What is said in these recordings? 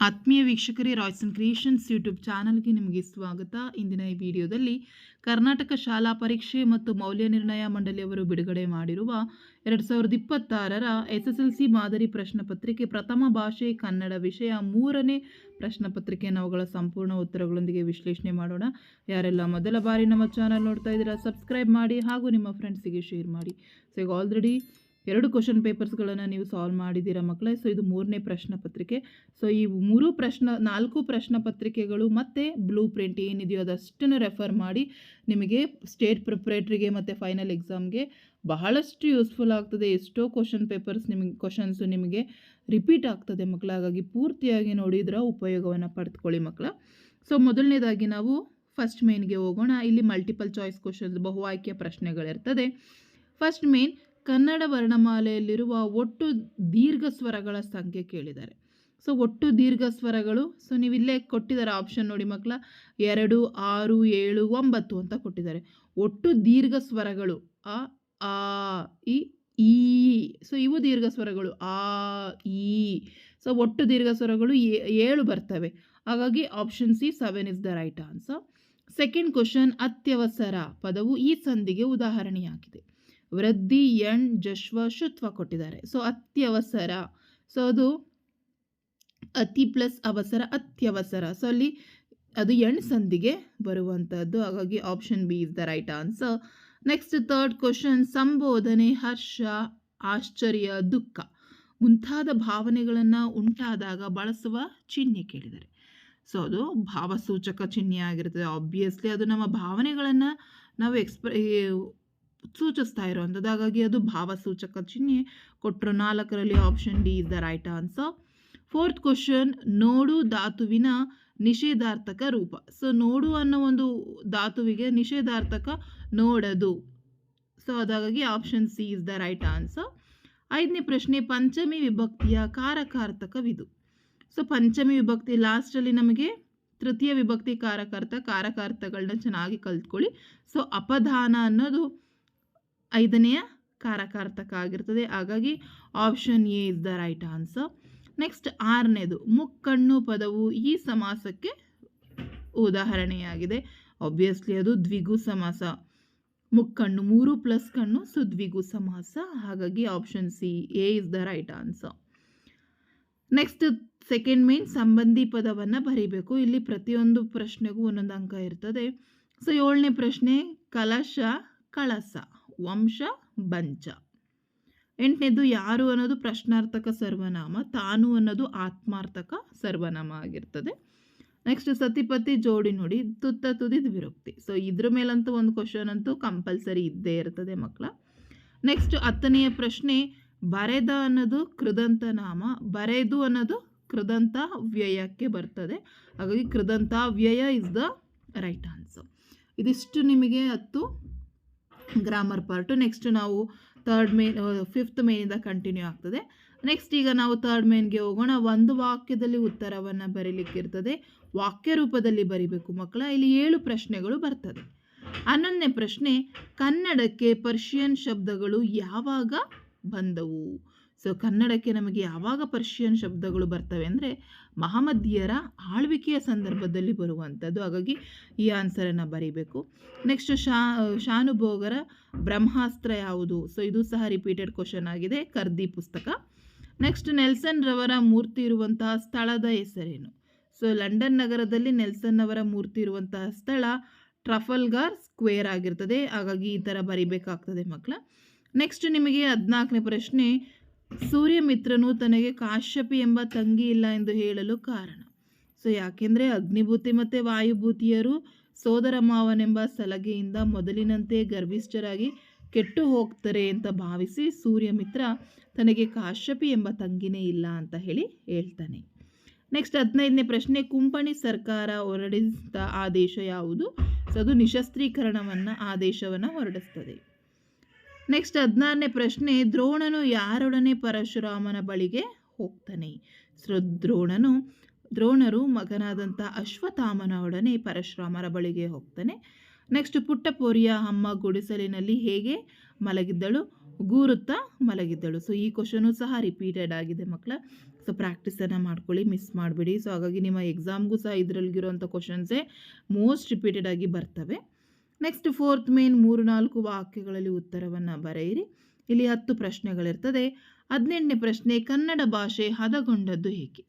ಆತ್ಮೀಯ ವೀಕ್ಷಕರೇ Royson creations YouTube ಚಾನಲ್ಗೆ ನಿಮಗೆ ಸ್ವಾಗತ. ಇಂದಿನ ಈ ವಿಡಿಯೋದಲ್ಲಿ ಕರ್ನಾಟಕ ಶಾಲಾ ಪರೀಕ್ಷೆ ಮತ್ತು ಮೌಲ್ಯ ನಿರ್ಣಯ ಮಂಡಳಿಯವರು ಬಿಡುಗಡೆ ಮಾಡಿರುವ ಎರಡು ಸಾವಿರದ ಇಪ್ಪತ್ತಾರರ ಎಸ್ ಎಸ್ ಎಲ್ ಸಿ ಮಾದರಿ ಪ್ರಶ್ನೆ ಪತ್ರಿಕೆ ಪ್ರಥಮ ಭಾಷೆ ಕನ್ನಡ ವಿಷಯ ಮೂರನೇ ಪ್ರಶ್ನೆ ಪತ್ರಿಕೆಯನ್ನು ಅವುಗಳ ಸಂಪೂರ್ಣ ಉತ್ತರಗಳೊಂದಿಗೆ ವಿಶ್ಲೇಷಣೆ ಮಾಡೋಣ. ಯಾರೆಲ್ಲ ಮೊದಲ ಬಾರಿ ನಮ್ಮ ಚಾನಲ್ ನೋಡ್ತಾ ಇದ್ದೀರಾ ಸಬ್ಸ್ಕ್ರೈಬ್ ಮಾಡಿ ಹಾಗೂ ನಿಮ್ಮ ಫ್ರೆಂಡ್ಸಿಗೆ ಶೇರ್ ಮಾಡಿ. ಸೊ ಈಗ ಆಲ್ರೆಡಿ ಎರಡು ಕ್ವಶನ್ ಪೇಪರ್ಸ್ಗಳನ್ನು ನೀವು ಸಾಲ್ವ್ ಮಾಡಿದ್ದೀರಾ ಮಕ್ಕಳೇ? ಸೊ ಇದು ಮೂರನೇ ಪ್ರಶ್ನೆ ಪತ್ರಿಕೆ. ಸೊ ಈ ಮೂರು ಪ್ರಶ್ನ, ನಾಲ್ಕು ಪ್ರಶ್ನೆ ಪತ್ರಿಕೆಗಳು ಮತ್ತು ಬ್ಲೂ ಪ್ರಿಂಟ್ ಏನಿದೆಯೋ ಅದಷ್ಟನ್ನು ರೆಫರ್ ಮಾಡಿ ನಿಮಗೆ ಸ್ಟೇಟ್ ಪ್ರಿಪ್ರೇಟ್ರಿಗೆ ಮತ್ತು ಫೈನಲ್ ಎಕ್ಸಾಮ್ಗೆ ಬಹಳಷ್ಟು ಯೂಸ್ಫುಲ್ ಆಗ್ತದೆ. ಎಷ್ಟೋ ಕ್ವಶನ್ ಪೇಪರ್ಸ್ ನಿಮಗೆ ಕ್ವಶನ್ಸು ನಿಮಗೆ ರಿಪೀಟ್ ಆಗ್ತದೆ ಮಕ್ಕಳ. ಹಾಗಾಗಿ ಪೂರ್ತಿಯಾಗಿ ನೋಡಿದ್ರ ಉಪಯೋಗವನ್ನು ಪಡೆದುಕೊಳ್ಳಿ ಮಕ್ಕಳ. ಸೊ ಮೊದಲನೇದಾಗಿ ನಾವು ಫಸ್ಟ್ ಮೇನ್ಗೆ ಹೋಗೋಣ. ಇಲ್ಲಿ ಮಲ್ಟಿಪಲ್ ಚಾಯ್ಸ್ ಕ್ವಶನ್ಸ್ ಬಹು ಆಯ್ಕೆಯ ಪ್ರಶ್ನೆಗಳಿರ್ತದೆ. ಫಸ್ಟ್ ಮೇನ್ ಕನ್ನಡ ವರ್ಣಮಾಲೆಯಲ್ಲಿರುವ ಒಟ್ಟು ದೀರ್ಘ ಸ್ವರಗಳ ಸಂಖ್ಯೆ ಕೇಳಿದ್ದಾರೆ. ಸೊ, ಒಟ್ಟು ದೀರ್ಘ ಸ್ವರಗಳು, ಸೊ ನೀವು ಇಲ್ಲೇ ಕೊಟ್ಟಿದ್ದಾರೆ ಆಪ್ಷನ್ ನೋಡಿ ಮಕ್ಕಳ. ಎರಡು, ಆರು, ಏಳು, ಒಂಬತ್ತು ಅಂತ ಕೊಟ್ಟಿದ್ದಾರೆ. ಒಟ್ಟು ದೀರ್ಘ ಸ್ವರಗಳು, ಅ, ಆ, ಇ, ಈ, ಸೊ, ಇವು ದೀರ್ಘ ಸ್ವರಗಳು, ಆ, ಈ. ಸೊ, ಒಟ್ಟು ದೀರ್ಘ ಸ್ವರಗಳು ಏಳು ಬರ್ತವೆ. ಹಾಗಾಗಿ option C seven is the right answer second question ಅತ್ಯವಸರ ಪದವು ಈ ಸಂಧಿಗೆ ಉದಾಹರಣೆಯಾಗಿದೆ. ವೃದ್ಧಿ ಎಣ್ ಜಶ್ವ ಶುತ್ವ ಕೊಟ್ಟಿದ್ದಾರೆ. ಸೊ ಅತ್ಯವಸರ. ಸೊ ಅದು ಅತಿ ಪ್ಲಸ್ ಅವಸರ, ಅತ್ಯವಸರ. ಸೊ ಅಲ್ಲಿ ಅದು ಎಣ್ ಸಂಧಿಗೆ ಬರುವಂಥದ್ದು ಹಾಗಾಗಿ option B is the right answer next third question ಸಂಬೋಧನೆ, ಹರ್ಷ, ಆಶ್ಚರ್ಯ, ದುಃಖ. ಮುಂತಾದ ಭಾವನೆಗಳನ್ನು ಉಂಟಾದಾಗ ಬಳಸುವ ಚಿಹ್ನೆ ಕೇಳಿದ್ದಾರೆ. ಸೊ ಅದು ಭಾವಸೂಚಕ ಚಿಹ್ನೆ ಆಗಿರ್ತದೆ. ಆಬ್ವಿಯಸ್ಲಿ ಅದು ನಮ್ಮ ಭಾವನೆಗಳನ್ನು ನಾವು ಎಕ್ಸ್ಪ್ರ ಸೂಚಿಸ್ತಾ ಇರುವಂಥದ್ದು. ಹಾಗಾಗಿ ಅದು ಭಾವಸೂಚಕ ಚಿಹ್ನೆ. ಕೊಟ್ಟರು ನಾಲ್ಕರಲ್ಲಿ option D is the right answer fourth question ನೋಡು ಧಾತುವಿನ ನಿಷೇಧಾರ್ಥಕ ರೂಪ. ಸೊ ನೋಡು ಅನ್ನೋ ಒಂದು ಧಾತುವಿಗೆ ನಿಷೇಧಾರ್ಥಕ ನೋಡದು. ಸೊ ಅದಾಗಿ option C is the right answer ಐದನೇ ಪ್ರಶ್ನೆ, ಪಂಚಮಿ ವಿಭಕ್ತಿಯ ಕಾರಕಾರ್ಥಕವಿದು. ಸೊ ಪಂಚಮಿ ವಿಭಕ್ತಿ ಲಾಸ್ಟಲ್ಲಿ ನಮಗೆ ತೃತೀಯ ವಿಭಕ್ತಿ ಕಾರಕಾರ್ಥ ಕಾರಕಾರ್ಥಗಳನ್ನ ಚೆನ್ನಾಗಿ ಕಲ್ತ್ಕೊಳ್ಳಿ. ಸೊ ಅಪಧಾನ ಅನ್ನೋದು ಐದನೆಯ ಕಾರಕಾರ್ಥಕ ಆಗಿರ್ತದೆ ಹಾಗಾಗಿ option A is the right answer next ಆರನೇದು, ಮುಕ್ಕಣ್ಣು ಪದವು ಈ ಸಮಾಸಕ್ಕೆ ಉದಾಹರಣೆಯಾಗಿದೆ. ಆಬ್ವಿಯಸ್ಲಿ ಅದು ದ್ವಿಗು ಸಮಾಸ. ಮುಕ್ಕಣ್ಣು ಮೂರು ಪ್ಲಸ್ ಕಣ್ಣು ಸೊ ದ್ವಿಗು ಸಮಾಸ. ಹಾಗಾಗಿ option C A is the right answer next second main ಸಂಬಂಧಿ ಪದವನ್ನು ಬರೀಬೇಕು. ಇಲ್ಲಿ ಪ್ರತಿಯೊಂದು ಪ್ರಶ್ನೆಗೂ ಒಂದೊಂದು ಅಂಕ ಇರ್ತದೆ. ಸೊ ಏಳನೇ ಪ್ರಶ್ನೆ, ಕಲಶ, ಕಳಸ. ವಂಶ, ಬಂಚ. ಎಂಟನೇದು, ಯಾರು ಅನ್ನೋದು ಪ್ರಶ್ನಾರ್ಥಕ ಸರ್ವನಾಮ, ತಾನು ಅನ್ನೋದು ಆತ್ಮಾರ್ಥಕ ಸರ್ವನಾಮ ಆಗಿರ್ತದೆ. ನೆಕ್ಸ್ಟ್ ಸತಿಪತಿ ಜೋಡಿ ನೋಡಿ, ತುತ್ತ ತುದಿದ ವಿರಕ್ತಿ. ಸೊ ಇದ್ರ ಮೇಲಂತೂ ಒಂದು ಕ್ವಶನ್ ಅಂತೂ ಕಂಪಲ್ಸರಿ ಇದ್ದೇ ಇರ್ತದೆ ಮಕ್ಕಳ ನೆಕ್ಸ್ಟ್ ಹತ್ತನೆಯ ಪ್ರಶ್ನೆ, ಬರೆದ ಅನ್ನೋದು ಕೃದಂತ ನಾಮ, ಬರೆದು ಅನ್ನೋದು ಕೃದಂತ ವ್ಯಯಕ್ಕೆ ಬರ್ತದೆ. ಹಾಗಾಗಿ ಕೃದಂತ ವ್ಯಯ ಇಸ್ ದ ರೈಟ್ ಆನ್ಸರ್ ಇದಿಷ್ಟು ನಿಮಗೆ ಹತ್ತು ಗ್ರಾಮರ್ ಪಾರ್ಟು ನೆಕ್ಸ್ಟ್ ನಾವು ತರ್ಡ್ ಮೇನ್ ಫಿಫ್ತ್ ಮೇನಿಂದ ಕಂಟಿನ್ಯೂ ಆಗ್ತದೆ. ನೆಕ್ಸ್ಟ್ ಈಗ ನಾವು ತರ್ಡ್ ಮೇನ್ಗೆ ಹೋಗೋಣ. ಒಂದು ವಾಕ್ಯದಲ್ಲಿ ಉತ್ತರವನ್ನು ಬರೀಲಿಕ್ಕಿರ್ತದೆ. ವಾಕ್ಯ ರೂಪದಲ್ಲಿ ಬರಿಬೇಕು ಮಕ್ಕಳ. ಇಲ್ಲಿ ಏಳು ಪ್ರಶ್ನೆಗಳು ಬರ್ತದೆ. ಹನ್ನೊಂದನೇ ಪ್ರಶ್ನೆ, ಕನ್ನಡಕ್ಕೆ ಪರ್ಷಿಯನ್ ಶಬ್ದಗಳು ಯಾವಾಗ ಬಂದವು? ಸೊ ಕನ್ನಡಕ್ಕೆ ನಮಗೆ ಯಾವಾಗ ಪರ್ಷಿಯನ್ ಶಬ್ದಗಳು ಬರ್ತವೆ ಅಂದರೆ ಮಹಮ್ಮದಿಯರ ಆಳ್ವಿಕೆಯ ಸಂದರ್ಭದಲ್ಲಿ ಬರುವಂಥದ್ದು. ಹಾಗಾಗಿ ಈ ಆನ್ಸರನ್ನು ಬರೀಬೇಕು. ನೆಕ್ಸ್ಟ್ ಶಾ, ಶಾನುಭೋಗರ ಬ್ರಹ್ಮಾಸ್ತ್ರ ಯಾವುದು? ಸೊ ಇದು ಸಹ ರಿಪೀಟೆಡ್ ಕ್ವಶನ್ ಆಗಿದೆ. ಕರ್ದಿ ಪುಸ್ತಕ. ನೆಕ್ಸ್ಟ್ ನೆಲ್ಸನ್ ರವರ ಮೂರ್ತಿ ಇರುವಂತಹ ಸ್ಥಳದ ಹೆಸರೇನು? ಸೊ ಲಂಡನ್ ನಗರದಲ್ಲಿ ನೆಲ್ಸನ್ ಅವರ ಮೂರ್ತಿ ಇರುವಂತಹ ಸ್ಥಳ ಟ್ರಫಲ್ಗಾರ್ ಸ್ಕ್ವೇರ್ ಆಗಿರ್ತದೆ. ಹಾಗಾಗಿ ಈ ಥರ ಬರಿಬೇಕಾಗ್ತದೆ ಮಕ್ಕಳ ನೆಕ್ಸ್ಟ್ ನಿಮಗೆ ಹದಿನಾಲ್ಕನೇ ಪ್ರಶ್ನೆ. ಸೂರ್ಯಮಿತ್ರನು ತನಗೆ ಕಾಶ್ಯಪಿ ಎಂಬ ತಂಗಿ ಇಲ್ಲ ಎಂದು ಹೇಳಲು ಕಾರಣ. ಸೊ, ಯಾಕೆಂದರೆ ಅಗ್ನಿಭೂತಿ ಮತ್ತು ವಾಯುಭೂತಿಯರು ಸೋದರ ಮಾವನೆಂಬ ಸಲಗೆಯಿಂದ ಮೊದಲಿನಂತೆ ಗರ್ಭಿಷ್ಠರಾಗಿ ಕೆಟ್ಟು ಹೋಗ್ತಾರೆ ಅಂತ ಭಾವಿಸಿ ಸೂರ್ಯಮಿತ್ರ ತನಗೆ ಕಾಶ್ಯಪಿ ಎಂಬ ತಂಗಿನೇ ಇಲ್ಲ ಅಂತ ಹೇಳಿ ಹೇಳ್ತಾನೆ. ನೆಕ್ಸ್ಟ್ ಹದಿನೈದನೇ ಪ್ರಶ್ನೆ, ಕುಂಪಣಿ ಸರ್ಕಾರ ಹೊರಡಿಸಿದ ಆದೇಶ ಯಾವುದು? ಸೊ, ಅದು ನಿಶಸ್ತ್ರೀಕರಣವನ್ನು ಆದೇಶವನ್ನು ಹೊರಡಿಸ್ತದೆ. ನೆಕ್ಸ್ಟ್ ಹದಿನಾರನೇ ಪ್ರಶ್ನೆ, ದ್ರೋಣನು ಯಾರೊಡನೆ ಪರಶುರಾಮನ ಬಳಿಗೆ ಹೋಗ್ತಾನೆ? ಸೊ ದ್ರೋಣನು ದ್ರೋಣರು ಮಗನಾದಂಥ ಅಶ್ವತ್ಥಾಮನೊಡನೆ ಪರಶುರಾಮರ ಬಳಿಗೆ ಹೋಗ್ತಾನೆ. ನೆಕ್ಸ್ಟ್ ಪುಟ್ಟಪೋರಿಯ ಅಮ್ಮ ಗುಡಿಸಲಿನಲ್ಲಿ ಹೇಗೆ ಮಲಗಿದ್ದಳು? ಗೂರುತ್ತಾ ಮಲಗಿದ್ದಳು. ಸೊ ಈ ಕ್ವಶನು ಸಹ ರಿಪೀಟೆಡ್ ಆಗಿದೆ ಮಕ್ಕಳ. ಸೊ ಪ್ರಾಕ್ಟೀಸನ್ನು ಮಾಡ್ಕೊಳ್ಳಿ ಮಿಸ್ ಮಾಡಿಬಿಡಿ. ಸೊ ಹಾಗಾಗಿ ನಿಮ್ಮ ಎಕ್ಸಾಮ್ಗೂ ಸಹ ಇದರಲ್ಲಿರುವಂಥ ಕ್ವಶನ್ಸೇ ಮೋಸ್ಟ್ ರಿಪೀಟೆಡ್ ಆಗಿ ಬರ್ತವೆ. ನೆಕ್ಸ್ಟ್ ಫೋರ್ತ್ ಮೇನ್ ಮೂರು ನಾಲ್ಕು ವಾಕ್ಯಗಳಲ್ಲಿ ಉತ್ತರವನ್ನು ಬರೆಯಿರಿ. ಇಲ್ಲಿ ಹತ್ತು ಪ್ರಶ್ನೆಗಳಿರ್ತದೆ. ಹದಿನೆಂಟನೇ ಪ್ರಶ್ನೆ, ಕನ್ನಡ ಭಾಷೆ ಹದಗೊಂಡದ್ದು ಹೇಗೆ.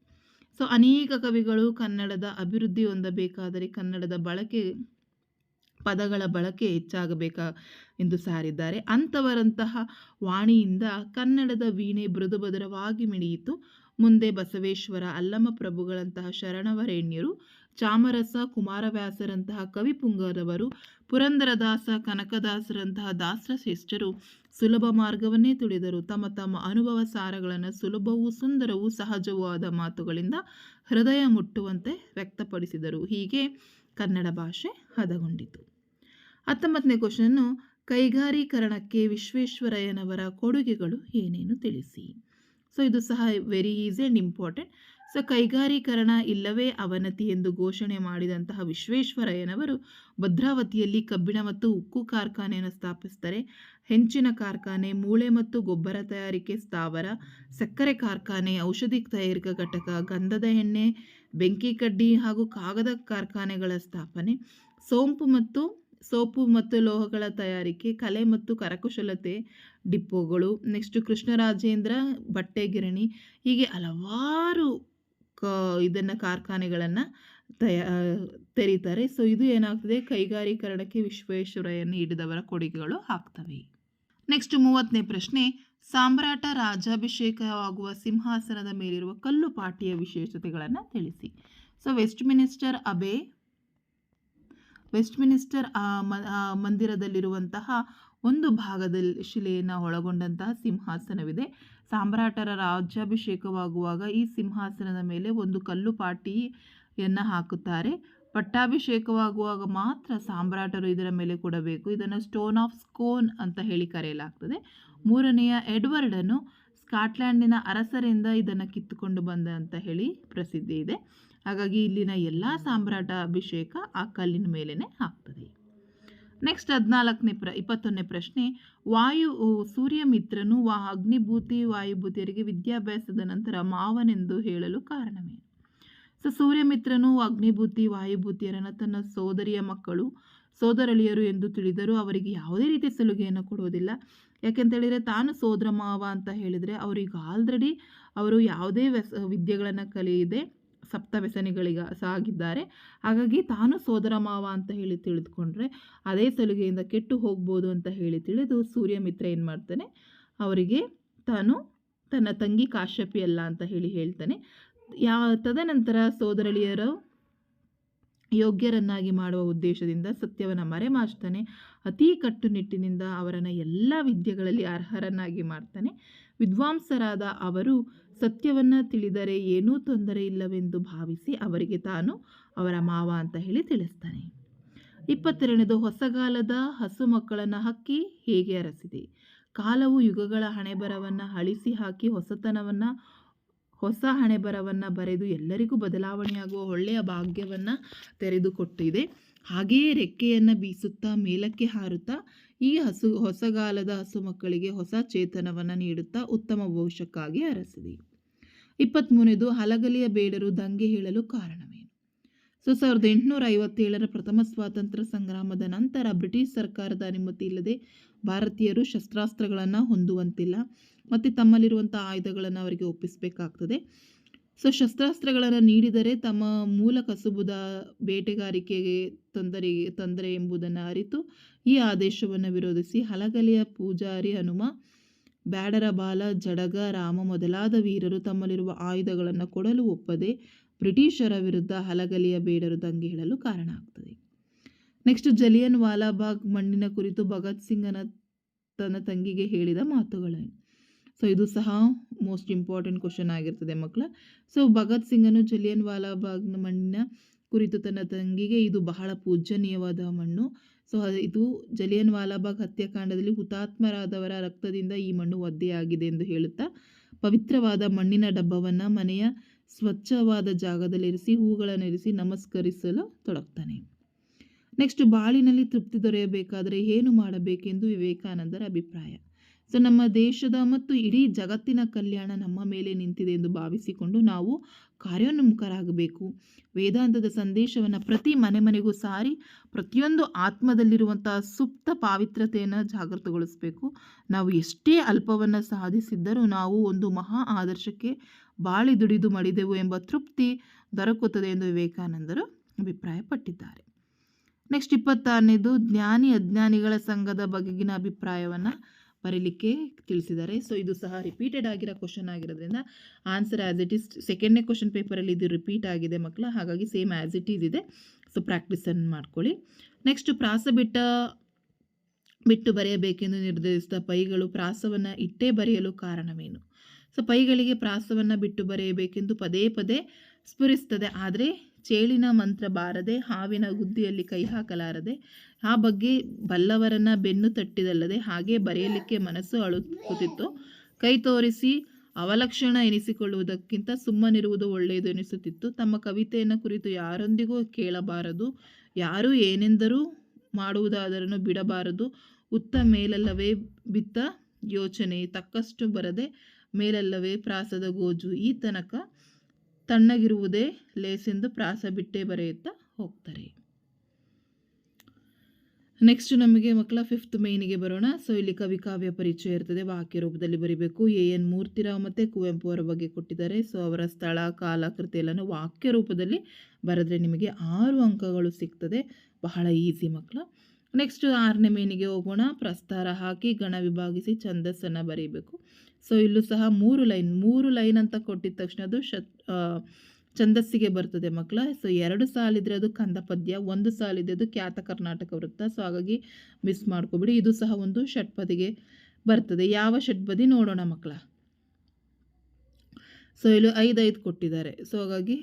ಸೊ ಅನೇಕ ಕವಿಗಳು ಕನ್ನಡದ ಅಭಿವೃದ್ಧಿ ಹೊಂದಬೇಕಾದರೆ ಕನ್ನಡದ ಬಳಕೆ, ಪದಗಳ ಬಳಕೆ ಹೆಚ್ಚಾಗಬೇಕಾ ಎಂದು ಸಾರಿದ್ದಾರೆ. ಅಂಥವರಂತಹ ವಾಣಿಯಿಂದ ಕನ್ನಡದ ವೀಣೆ ಮೃದುಭದ್ರವಾಗಿ ಮಿಡಿಯಿತು. ಮುಂದೆ ಬಸವೇಶ್ವರ ಅಲ್ಲಮ ಪ್ರಭುಗಳಂತಹ ಶರಣವರೇಣ್ಯರು ಚಾಮರಸ ಕುಮಾರವ್ಯಾಸರಂತಹ ಕವಿಪುಂಗರವರು ಪುರಂದರದಾಸ ಕನಕದಾಸರಂತಹ ದಾಸಶ್ರೇಷ್ಠರು ಸುಲಭ ಮಾರ್ಗವನ್ನೇ ತುಳಿದರು. ತಮ್ಮ ತಮ್ಮ ಅನುಭವ ಸಾರಗಳನ್ನು ಸುಲಭವೂ ಸುಂದರವೂ ಸಹಜವೂ ಆದ ಮಾತುಗಳಿಂದ ಹೃದಯ ಮುಟ್ಟುವಂತೆ ವ್ಯಕ್ತಪಡಿಸಿದರು. ಹೀಗೆ ಕನ್ನಡ ಭಾಷೆ ಹದಗೊಂಡಿತು. ಹತ್ತೊಂಬತ್ತನೇ ಕ್ವಶನ್ನು, ಕೈಗಾರೀಕರಣಕ್ಕೆ ವಿಶ್ವೇಶ್ವರಯ್ಯನವರ ಕೊಡುಗೆಗಳು ಏನೇನು ತಿಳಿಸಿ? ಸೊ ಇದು ಸಹ very easy and important so ಕೈಗಾರೀಕರಣ ಇಲ್ಲವೇ ಅವನತಿ ಎಂದು ಘೋಷಣೆ ಮಾಡಿದಂತಹ ವಿಶ್ವೇಶ್ವರಯ್ಯನವರು ಭದ್ರಾವತಿಯಲ್ಲಿ ಕಬ್ಬಿಣ ಮತ್ತು ಉಕ್ಕು ಕಾರ್ಖಾನೆಯನ್ನು ಸ್ಥಾಪಿಸ್ತಾರೆ ಹೆಂಚಿನ ಕಾರ್ಖಾನೆ, ಮೂಳೆ ಮತ್ತು ಗೊಬ್ಬರ ತಯಾರಿಕೆ ಸ್ಥಾವರ, ಸಕ್ಕರೆ ಕಾರ್ಖಾನೆ, ಔಷಧಿ ತಯಾರಿಕಾ ಘಟಕ, ಗಂಧದ ಎಣ್ಣೆ, ಬೆಂಕಿ ಕಡ್ಡಿ ಹಾಗೂ ಕಾಗದ ಕಾರ್ಖಾನೆಗಳ ಸ್ಥಾಪನೆ, ಸೋಂಪು ಮತ್ತು ಸೋಪು ಮತ್ತು ಲೋಹಗಳ ತಯಾರಿಕೆ, ಕಲೆ ಮತ್ತು ಕರಕುಶಲತೆ, ಡಿಪೋಗಳು, ನೆಕ್ಸ್ಟ್ ಕೃಷ್ಣರಾಜೇಂದ್ರ ಬಟ್ಟೆ ಗಿರಣಿ ಹೀಗೆ ಹಲವಾರು ಇದನ್ನು ಕಾರ್ಖಾನೆಗಳನ್ನು ತಯ, ತೆರೀತಾರೆ. ಸೊ, ಇದು ಏನಾಗ್ತದೆ? ಕೈಗಾರೀಕರಣಕ್ಕೆ ವಿಶ್ವೇಶ್ವರಯ್ಯನ ಹಿಡಿದವರ ಕೊಡುಗೆಗಳು ಆಗ್ತವೆ. ನೆಕ್ಸ್ಟ್ ಮೂವತ್ತನೇ ಪ್ರಶ್ನೆ. ಸಾಮ್ರಾಟ ರಾಜಾಭಿಷೇಕವಾಗುವ ಸಿಂಹಾಸನದ ಮೇಲಿರುವ ಕಲ್ಲು ಪಾಟಿಯ ವಿಶೇಷತೆಗಳನ್ನು ತಿಳಿಸಿ. So Westminster Abbey Westminster ಮಂದಿರದಲ್ಲಿರುವಂತಹ ಒಂದು ಭಾಗದಲ್ಲಿ, ಶಿಲೆಯನ್ನು ಒಳಗೊಂಡಂತಹ ಸಿಂಹಾಸನವಿದೆ. ಸಾಮ್ರಾಟರ ರಾಜ್ಯಾಭಿಷೇಕವಾಗುವಾಗ ಈ ಸಿಂಹಾಸನದ ಮೇಲೆ ಒಂದು ಕಲ್ಲು ಪಾಟಿಯನ್ನು ಹಾಕುತ್ತಾರೆ. ಪಟ್ಟಾಭಿಷೇಕವಾಗುವಾಗ ಮಾತ್ರ ಸಾಮ್ರಾಟರು ಇದರ ಮೇಲೆ ಕೊಡಬೇಕು. ಇದನ್ನು ಸ್ಟೋನ್ ಆಫ್ ಸ್ಕೋನ್ ಅಂತ ಹೇಳಿ ಕರೆಯಲಾಗ್ತದೆ. ಮೂರನೆಯ ಎಡ್ವರ್ಡನ್ನು ಸ್ಕಾಟ್ಲ್ಯಾಂಡಿನ ಅರಸರಿಂದ ಇದನ್ನು ಕಿತ್ತುಕೊಂಡು ಬಂದ ಅಂತ ಹೇಳಿ ಪ್ರಸಿದ್ಧಿ ಇದೆ. ಹಾಗಾಗಿ ಇಲ್ಲಿನ ಎಲ್ಲ ಸಾಮ್ರಾಟ ಅಭಿಷೇಕ ಆ ಕಲ್ಲಿನ ಮೇಲೇ ಆಗ್ತದೆ. ನೆಕ್ಸ್ಟ್ ಹದಿನಾಲ್ಕನೇ ಪ್ರ, ಇಪ್ಪತ್ತೊಂದನೇ ಪ್ರಶ್ನೆ. ವಾಯು ಸೂರ್ಯಮಿತ್ರನು ವಾ, ಅಗ್ನಿಭೂತಿ, ವಾಯುಭೂತಿಯರಿಗೆ ವಿದ್ಯಾಭ್ಯಾಸದ ನಂತರ ಮಾವನೆಂದು ಹೇಳಲು ಕಾರಣವೇನು? ಸೊ ಸೂರ್ಯಮಿತ್ರನು ಅಗ್ನಿಭೂತಿ, ವಾಯುಭೂತಿಯರನ್ನು ತನ್ನ ಸೋದರಿಯ ಮಕ್ಕಳು, ಸೋದರಳಿಯರು ಎಂದು ತಿಳಿದರೂ ಅವರಿಗೆ ಯಾವುದೇ ರೀತಿಯ ಸಲುಗೆಯನ್ನು ಕೊಡುವುದಿಲ್ಲ. ಯಾಕೆಂತೇಳಿದರೆ ತಾನು ಸೋದರ ಮಾವ ಅಂತ ಹೇಳಿದರೆ ಅವರಿಗೆ ಆಲ್ರೆಡಿ ಅವರು ಯಾವುದೇ ವ್ಯಸ, ವಿದ್ಯೆಗಳನ್ನು ಕಲಿಯದೆ ಸಪ್ತ ವ್ಯಸನಿಗಳಿಗ ಸಾಗಿದ್ದಾರೆ. ಹಾಗಾಗಿ ತಾನು ಸೋದರ ಮಾವ ಅಂತ ಹೇಳಿ ತಿಳಿದುಕೊಂಡ್ರೆ ಅದೇ ಸಲುಗೆಯಿಂದ ಕೆಟ್ಟು ಹೋಗ್ಬೋದು ಅಂತ ಹೇಳಿ ತಿಳಿದು ಸೂರ್ಯಮಿತ್ರ ಏನು ಮಾಡ್ತಾನೆ, ಅವರಿಗೆ ತಾನು ತನ್ನ ತಂಗಿ ಕಾಶ್ಯಪಿ ಅಲ್ಲ ಅಂತ ಹೇಳಿ ಹೇಳ್ತಾನೆ. ಯಾ, ತದನಂತರ ಸೋದರಳಿಯರು ಯೋಗ್ಯರನ್ನಾಗಿ ಮಾಡುವ ಉದ್ದೇಶದಿಂದ ಸತ್ಯವನ್ನು ಮರೆಮಾಚ್ತಾನೆ. ಅತಿ ಕಟ್ಟುನಿಟ್ಟಿನಿಂದ ಅವರನ್ನು ಎಲ್ಲ ವಿದ್ಯೆಗಳಲ್ಲಿ ಅರ್ಹರನ್ನಾಗಿ ಮಾಡ್ತಾನೆ. ವಿದ್ವಾಂಸರಾದ ಅವರು ಸತ್ಯವನ್ನು ತಿಳಿದರೆ ಏನೂ ತೊಂದರೆ ಇಲ್ಲವೆಂದು ಭಾವಿಸಿ ಅವರಿಗೆ ತಾನು ಅವರ ಮಾವ ಅಂತ ಹೇಳಿ ತಿಳಿಸ್ತಾನೆ. ಇಪ್ಪತ್ತೆರಡನೇದು ಹೊಸಗಾಲದ ಹಸು ಮಕ್ಕಳನ್ನು ಹಕ್ಕಿ ಹೇಗೆ ಅರಸಿದೆ? ಕಾಲವು ಯುಗಗಳ ಹಣೆಬರವನ್ನು ಅಳಿಸಿ ಹಾಕಿ ಹೊಸತನವನ್ನು, ಹೊಸ ಹಣೆಬರವನ್ನು ಬರೆದು ಎಲ್ಲರಿಗೂ ಬದಲಾವಣೆಯಾಗುವ ಒಳ್ಳೆಯ ಭಾಗ್ಯವನ್ನು ತೆರೆದುಕೊಟ್ಟಿದೆ. ಹಾಗೆಯೇ ರೆಕ್ಕೆಯನ್ನು ಬೀಸುತ್ತಾ ಮೇಲಕ್ಕೆ ಹಾರುತ್ತಾ ಈ ಹಸು ಹೊಸಗಾಲದ ಹಸು ಮಕ್ಕಳಿಗೆ ಹೊಸ ಚೇತನವನ್ನು ನೀಡುತ್ತಾ ಉತ್ತಮ ಭವಿಷ್ಯಕ್ಕಾಗಿ ಅರಸಿದೆ. ಇಪ್ಪತ್ತ್ಮೂರನೇದು ಹಲಗಲಿಯ ಬೇಡರು ದಂಗೆ ಹೇಳಲು ಕಾರಣವೇನು? ಸೊ ಸಾವಿರದ ಎಂಟುನೂರ ಐವತ್ತೇಳರ ಪ್ರಥಮ ಸ್ವಾತಂತ್ರ್ಯ ಸಂಗ್ರಾಮದ ನಂತರ ಬ್ರಿಟಿಷ್ ಸರ್ಕಾರದ ಅನುಮತಿ ಇಲ್ಲದೆ ಭಾರತೀಯರು ಶಸ್ತ್ರಾಸ್ತ್ರಗಳನ್ನು ಹೊಂದುವಂತಿಲ್ಲ. ಮತ್ತು ತಮ್ಮಲ್ಲಿರುವಂಥ ಆಯುಧಗಳನ್ನು ಅವರಿಗೆ ಒಪ್ಪಿಸಬೇಕಾಗ್ತದೆ. ಸೊ, ಶಸ್ತ್ರಾಸ್ತ್ರಗಳನ್ನು ನೀಡಿದರೆ ತಮ್ಮ ಮೂಲ ಕಸುಬುದ ಬೇಟೆಗಾರಿಕೆಗೆ ತೊಂದರೆ ತೊಂದರೆ ಎಂಬುದನ್ನು ಅರಿತು ಈ ಆದೇಶವನ್ನು ವಿರೋಧಿಸಿ ಹಲಗಲಿಯ ಪೂಜಾರಿ ಹನುಮ ಬ್ಯಾಡರ ಬಾಲ, ಜಡಗ, ರಾಮ ಮೊದಲಾದ ವೀರರು ತಮ್ಮಲ್ಲಿರುವ ಆಯುಧಗಳನ್ನು ಕೊಡಲು ಒಪ್ಪದೆ ಬ್ರಿಟಿಷರ ವಿರುದ್ಧ ಹಲಗಲಿಯ ಬೇಡರು ದಂಗೆ ಹೇಳಲು ಕಾರಣ ಆಗ್ತದೆ. ನೆಕ್ಸ್ಟ್ ಜಲಿಯನ್ ವಾಲಾಬಾಗ್ ಮಣ್ಣಿನ ಕುರಿತು ಭಗತ್ ಸಿಂಗನ ತನ್ನ ತಂಗಿಗೆ ಹೇಳಿದ ಮಾತುಗಳೇನು ಸೊ ಇದು ಸಹ ಮೋಸ್ಟ್ ಇಂಪಾರ್ಟೆಂಟ್ ಕ್ವಶನ್ ಆಗಿರ್ತದೆ ಮಕ್ಕಳ ಸೊ ಭಗತ್ ಸಿಂಗನು ಜಲಿಯನ್ ವಾಲಾಬಾಗ್ನ ಮಣ್ಣಿನ ಕುರಿತು ತನ್ನ ತಂಗಿಗೆ ಇದು ಬಹಳ ಪೂಜ್ಯನೀಯವಾದ ಮಣ್ಣು. ಸೊ ಇದು ಜಲಿಯನ್ ವಾಲಾಬಾಗ್ ಹತ್ಯಾಕಾಂಡದಲ್ಲಿ ಹುತಾತ್ಮರಾದವರ ರಕ್ತದಿಂದ ಈ ಮಣ್ಣು ಒದ್ದೆಯಾಗಿದೆ ಎಂದು ಹೇಳುತ್ತಾ, ಪವಿತ್ರವಾದ ಮಣ್ಣಿನ ಡಬ್ಬವನ್ನು ಮನೆಯ ಸ್ವಚ್ಛವಾದ ಜಾಗದಲ್ಲಿರಿಸಿ, ಹೂಗಳನ್ನಿರಿಸಿ ನಮಸ್ಕರಿಸಲು ತೊಡಗ್ತಾನೆ. ನೆಕ್ಸ್ಟ್ ಬಾಳಿನಲ್ಲಿ ತೃಪ್ತಿ ದೊರೆಯಬೇಕಾದರೆ ಏನು ಮಾಡಬೇಕೆಂದು ವಿವೇಕಾನಂದರ ಅಭಿಪ್ರಾಯ. ಸೊ ನಮ್ಮ ದೇಶದ ಮತ್ತು ಇಡೀ ಜಗತ್ತಿನ ಕಲ್ಯಾಣ ನಮ್ಮ ಮೇಲೆ ನಿಂತಿದೆ ಎಂದು ಭಾವಿಸಿಕೊಂಡು ನಾವು ಕಾರ್ಯೋನ್ಮುಖರಾಗಬೇಕು. ವೇದಾಂತದ ಸಂದೇಶವನ್ನು ಪ್ರತಿ ಮನೆ ಮನೆಗೂ ಸಾರಿ ಪ್ರತಿಯೊಂದು ಆತ್ಮದಲ್ಲಿರುವಂಥ ಸುಪ್ತ ಪಾವಿತ್ರತೆಯನ್ನು ಜಾಗೃತಗೊಳಿಸಬೇಕು. ನಾವು ಎಷ್ಟೇ ಅಲ್ಪವನ್ನು ಸಾಧಿಸಿದ್ದರೂ ನಾವು ಒಂದು ಮಹಾ ಆದರ್ಶಕ್ಕೆ ಬಾಳಿ ದುಡಿದು ಮಾಡಿದೆವು ಎಂಬ ತೃಪ್ತಿ ದೊರಕುತ್ತದೆ ಎಂದು ವಿವೇಕಾನಂದರು ಅಭಿಪ್ರಾಯಪಟ್ಟಿದ್ದಾರೆ. ನೆಕ್ಸ್ಟ್ ಇಪ್ಪತ್ತಾರನೇದು ಜ್ಞಾನಿ ಅಜ್ಞಾನಿಗಳ ಸಂಘದ ಬಗೆಗಿನ ಅಭಿಪ್ರಾಯವನ್ನು ಬರೀಲಿಕ್ಕೆ ತಿಳಿಸಿದ್ದಾರೆ. ಸೊ ಇದು ಸಹ ರಿಪೀಟೆಡ್ ಆಗಿರೋ ಕ್ವಶನ್ ಆಗಿರೋದ್ರಿಂದ ಆನ್ಸರ್ ಆ್ಯಸ್ ಇಟ್ ಈಸ್ ಸೆಕೆಂಡ್ನೇ ಕ್ವಶನ್ ಪೇಪರಲ್ಲಿ ಇದು ರಿಪೀಟ್ ಆಗಿದೆ ಮಕ್ಕಳು. ಹಾಗಾಗಿ ಸೇಮ್ ಆ್ಯಸ್ ಇಟ್ ಈಸ್ ಇದೆ. ಸೊ ಪ್ರಾಕ್ಟೀಸನ್ನು ಮಾಡ್ಕೊಳ್ಳಿ. ನೆಕ್ಸ್ಟ್ ಪ್ರಾಸ ಬಿಟ್ಟ, ಬಿಟ್ಟು ಬರೆಯಬೇಕೆಂದು ನಿರ್ಧರಿಸಿದ ಪೈಗಳು ಪ್ರಾಸವನ್ನು ಇಟ್ಟೇ ಬರೆಯಲು ಕಾರಣವೇನು? ಸೊ ಪೈಗಳಿಗೆ ಪ್ರಾಸವನ್ನು ಬಿಟ್ಟು ಬರೆಯಬೇಕೆಂದು ಪದೇ ಪದೇ ಸ್ಫುರಿಸ್ತದೆ. ಆದರೆ ಚೇಳಿನ ಮಂತ್ರ ಬಾರದೆ, ಹಾವಿನ ಗುದ್ದಿಯಲ್ಲಿ ಕೈ ಹಾಕಲಾರದೆ, ಆ ಬಗ್ಗೆ ಬಲ್ಲವರನ್ನ ಬೆನ್ನು ತಟ್ಟಿದಲ್ಲದೆ ಹಾಗೆ ಬರೆಯಲಿಕ್ಕೆ ಮನಸ್ಸು ಅಳುಕುತ್ತಿತ್ತು. ಕೈ ತೋರಿಸಿ ಅವಲಕ್ಷಣ ಎನಿಸಿಕೊಳ್ಳುವುದಕ್ಕಿಂತ ಸುಮ್ಮನಿರುವುದು ಒಳ್ಳೆಯದು ಎನಿಸುತ್ತಿತ್ತು. ತಮ್ಮ ಕವಿತೆಯನ್ನು ಕುರಿತು ಯಾರೊಂದಿಗೂ ಕೇಳಬಾರದು, ಯಾರು ಏನೆಂದರೂ ಮಾಡುವುದಾದರನ್ನು ಬಿಡಬಾರದು. ಉತ್ತ ಮೇಲಲ್ಲವೇ ಬಿತ್ತ ಯೋಚನೆ, ತಕ್ಕಷ್ಟು ಬರದೆ ಮೇಲಲ್ಲವೇ ಪ್ರಾಸದ ಗೋಜು. ಈ ತನಕ ತಣ್ಣಗಿರುವುದೇ ಲೇಸೆಂದು ಪ್ರಾಸ ಬಿಟ್ಟೇ ಬರೆಯುತ್ತಾ ಹೋಗ್ತಾರೆ. ನೆಕ್ಸ್ಟ್ ನಮಗೆ ಮಕ್ಕಳ ಫಿಫ್ತ್ ಮೇನಿಗೆ ಬರೋಣ. ಸೊ ಇಲ್ಲಿ ಕವಿ ಕಾವ್ಯ ಪರಿಚಯ ಇರ್ತದೆ. ವಾಕ್ಯ ರೂಪದಲ್ಲಿ ಬರಿಬೇಕು. ಎ ಎನ್ ಮೂರ್ತಿರಾವ್ ಮತ್ತು ಕುವೆಂಪು ಅವರ ಬಗ್ಗೆ ಕೊಟ್ಟಿದ್ದಾರೆ. ಸೊ ಅವರ ಸ್ಥಳ, ಕಾಲ, ಕೃತಿ ಎಲ್ಲನೂ ವಾಕ್ಯ ರೂಪದಲ್ಲಿ ಬರೆದ್ರೆ ನಿಮಗೆ ಆರು ಅಂಕಗಳು ಸಿಗ್ತದೆ. ಬಹಳ ಈಸಿ ಮಕ್ಕಳ. ನೆಕ್ಸ್ಟ್ ಆರನೇ ಮೇನಿಗೆ ಹೋಗೋಣ. ಪ್ರಸ್ತಾರ ಹಾಕಿ ಗಣ ವಿಭಾಗಿಸಿ ಛಂದಸ್ಸನ್ನು ಬರೀಬೇಕು. ಸೊ ಇಲ್ಲೂ ಸಹ ಮೂರು ಲೈನ್ ಮೂರು ಲೈನ್ ಅಂತ ಕೊಟ್ಟಿದ ತಕ್ಷಣ ಅದು ಶತ್ ಛಂದಸ್ಸಿಗೆ ಬರ್ತದೆ ಮಕ್ಕಳ. ಸೊ ಎರಡು ಸಾಲಿದ್ರೆ ಅದು ಕಂದ ಪದ್ಯ ಒಂದು ಸಾಲಿದೆ ಅದು ಖ್ಯಾತ ಕರ್ನಾಟಕ ವೃತ್ತ. ಸೊ ಹಾಗಾಗಿ ಮಿಸ್ ಮಾಡ್ಕೊಬಿಡಿ. ಇದು ಸಹ ಒಂದು ಷಟ್ಪದಿಗೆ ಬರ್ತದೆ. ಯಾವ ಷಟ್ಪದಿ ನೋಡೋಣ ಮಕ್ಕಳ? ಸೊ ಇಲ್ಲಿ ಐದು ಐದು ಕೊಟ್ಟಿದ್ದಾರೆ. ಸೊ ಹಾಗಾಗಿ